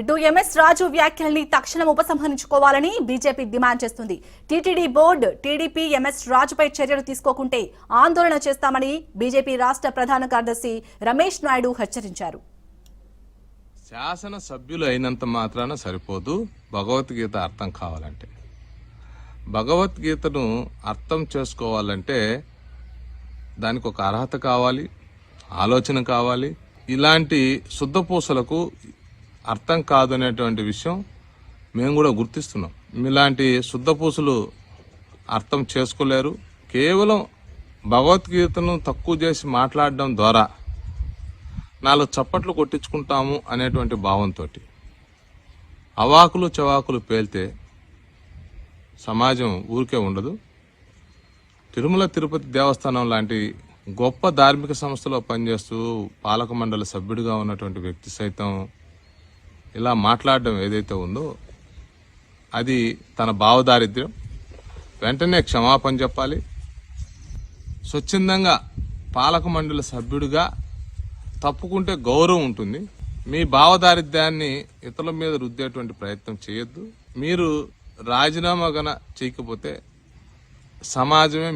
ఇటు ఎంఎస్ రాజు వ్యాఖ్యల్ని తక్షణం ఉపసంహరించుకోవాలని బీజేపీ డిమాండ్ చేస్తుంది. టీటీడీ బోర్డు టీడీపీ ఎంఎస్ రాజుపై చర్యలు తీసుకోకుంటే ఆందోళన చేస్తామని బీజేపీ రాష్ట్ర ప్రధాన కార్యదర్శి రమేష్ నాయుడు హెచ్చరించారు. శాసన సభ్యులు అయినంత మాత్రాన సరిపోదు. భగవద్గీత అర్థం కావాలంటే. భగవద్గీతను అర్థం చేసుకోవాలంటే దానికి ఒక అర్హత కావాలి ఆలోచన కావాలి. ఇలాంటి శుద్ధపూసలకు అర్థం కాదు అనేటువంటి విషయం మేము కూడా గుర్తిస్తున్నాం. ఇలాంటి శుద్ధపూసులు అర్థం చేసుకోలేరు. కేవలం భగవద్గీతను తక్కువ చేసి మాట్లాడడం ద్వారా నాలుగు చప్పట్లు కొట్టించుకుంటాము అనేటువంటి భావంతో అవాకులు చవాకులు పేల్తే సమాజం ఊరికే ఉండదు. తిరుమల తిరుపతి దేవస్థానం లాంటి గొప్ప ధార్మిక సంస్థలో పనిచేస్తూ పాలక మండలి సభ్యుడిగా ఉన్నటువంటి వ్యక్తి సైతం ఇలా మాట్లాడడం ఏదైతే ఉందో అది తన భావదారిద్ర్యం. వెంటనే క్షమాపణ చెప్పాలి. స్వచ్ఛందంగా పాలక మండలి సభ్యుడిగా తప్పుకుంటే గౌరవం ఉంటుంది. మీ భావదారిద్ర్యాన్ని ఇతరుల మీద రుద్దేటువంటి ప్రయత్నం చేయొద్దు. మీరు రాజీనామా గన చేయకపోతే సమాజమే